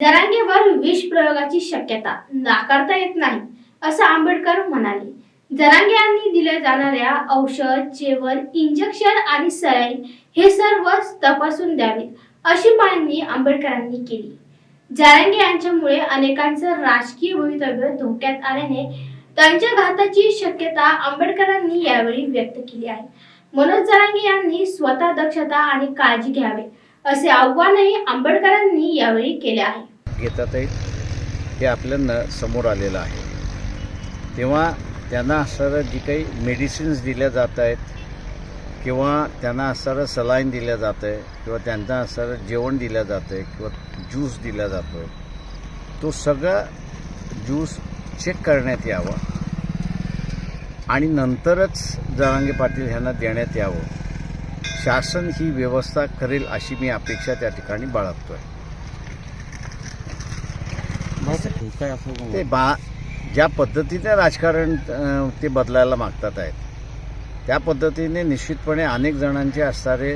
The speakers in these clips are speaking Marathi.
जरांगेवर विष प्रयोगाची शक्यता नाकारता येत नाही असं आंबेडकर म्हणाले. जरांगे यांनी दिल्या जाणाऱ्या औषध जेवण इंजेक्शन आणि सलाईन हे सर्व तपासून द्यावेत अशी मागणी आंबेडकरांनी केली. जरांगे यांच्यामुळे अनेकांचं राजकीय भवितव्य धोक्यात आल्याने त्यांच्या घाताची शक्यता आंबेडकरांनी यावेळी व्यक्त केली आहे. मनोज जरांगे यांनी स्वतः दक्षता आणि काळजी घ्यावी असे आव्हानही आंबेडकरांनी यावेळी केले आहे. घेतात आहेत हे आपल्यांना समोर आलेलं आहे. तेव्हा त्यांना असणारं जी काही मेडिसिन्स दिल्या जात आहेत किंवा त्यांना असणारं सलाईन दिल्या जातं आहे किंवा त्यांना असणारं जेवण दिलं जातं आहे किंवा ज्यूस दिला जातो तो सगळा ज्यूस चेक करण्यात यावा. आणि नंतरच जरांगे पाटील ह्यांना देण्यात यावं. शासन ही व्यवस्था करेल अशी मी अपेक्षा त्या ठिकाणी बाळगतो आहे काय असं ते बा ज्या पद्धतीने राजकारण ते बदलायला मागतात आहेत त्या पद्धतीने निश्चितपणे अनेक जणांचे असणारे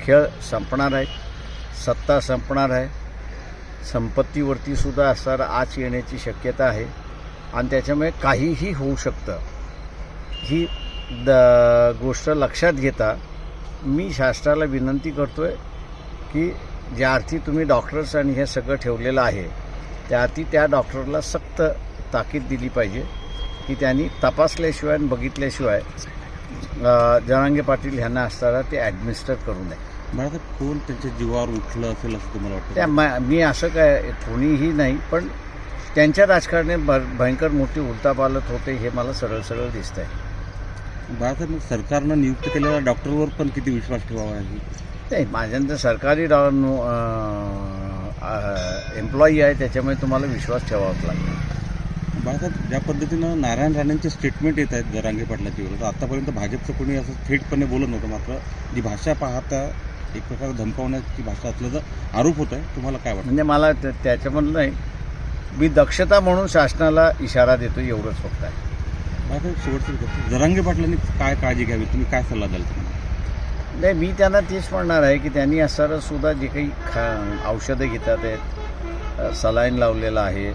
खेळ संपणार आहेत सत्ता संपणार आहे. संपत्तीवरती सुद्धा असणारा आच येण्याची शक्यता आहे. आणि त्याच्यामुळे काहीही होऊ शकतं. ही द गोष्ट लक्षात घेता मी शासनाला विनंती करतो आहे की ज्या अर्थी तुम्ही डॉक्टर्स आणि हे सगळं ठेवलेलं आहे त्या अर्थी त्या डॉक्टरला सक्त ताकीद दिली पाहिजे की त्यांनी तपासल्याशिवाय आणि बघितल्याशिवाय अ, जरांगे पाटील ह्यांना असताना ते ॲडमिनिस्टर करू नये. मला कोण त्यांच्या जीवावर उठलं असेल असं तुम्हाला त्या वाटतं म- मी असं काय कोणीही नाही पण त्यांच्या राजकारणात भ- भयंकर मोठी उलतापालत होते हे मला सरळ सरळ दिसत आहे बाळासाहेब मग सरकारनं नियुक्त केलेल्या डॉक्टरवर पण किती विश्वास ठेवावा आहे नाही माझ्यानंतर सरकारी डॉ एम्प्लॉई आहे त्याच्यामुळे तुम्हाला विश्वास ठेवावाच लागेल बाळासाहेब ज्या पद्धतीनं नारायण राणेंचे स्टेटमेंट येत आहेत जरांगे पाटलाच्या विरोधात आतापर्यंत भाजपचं कोणी असं थेटपणे बोलत नव्हतं. मात्र जी भाषा पाहता एक प्रकारे धमकावण्याची भाषा असल्याचा आरोप होत आहे तुम्हाला काय वाटतं? म्हणजे मला त्या- त्याच्यामधलं नाही. मी दक्षता म्हणून शासनाला इशारा देतो एवढंच फक्त आहे. बाळासाहेब शेवटचं. जरांगे पाटलांनी काय काळजी घ्यावी? तुम्ही काय सल्ला द्याल तुम्ही नाही मी त्यांना तेच म्हणणार आहे की त्यांनी असणारं सुद्धा जे काही खा औषधं घेतात आहेत सलाईन लावलेलं आहे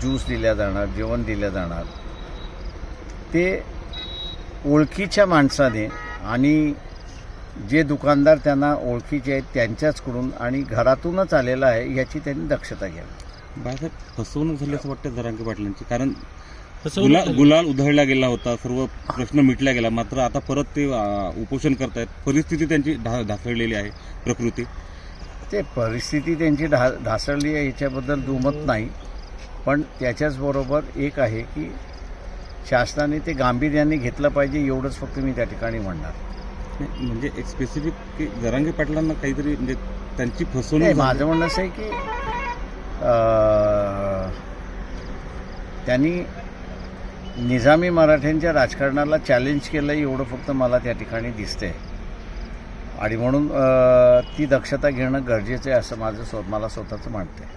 ज्यूस दिल्या जाणार जेवण दिल्या जाणार ते ओळखीच्या माणसाने आणि जे दुकानदार त्यांना ओळखीचे आहेत त्यांच्याचकडून आणि घरातूनच आलेलं आहे याची त्यांनी दक्षता घ्यावी. बाळासाहेब फसवणूक झाली असं वाटतं जरांगे पाटलांची. कारण गुला गुलाल उधळला गेला होता सर्व प्रश्न मिटला गेला. मात्र आता परत ते उपोषण करतायत. परिस्थिती त्यांची ढा ढासळलेली आहे प्रकृती. ते परिस्थिती त्यांची ढा ढासळली आहे याच्याबद्दल दुमत नाही. पण त्याच्याचबरोबर एक आहे की शासनाने ते गांभीर्याने घेतलं पाहिजे एवढंच फक्त मी त्या ठिकाणी म्हणणार. म्हणजे एक स्पेसिफिक की जरांगे पाटलांना काहीतरी म्हणजे त्यांची फसवणूक माझं. म्हणणं असं आहे की त्यांनी निजामी मराठ्यांच्या राजकारणाला चॅलेंज केलं एवढं फक्त मला त्या ठिकाणी दिसते आणि म्हणून ती दक्षता घेणं गरजेचं आहे असं माझं स्व मला स्वतःचं म्हणते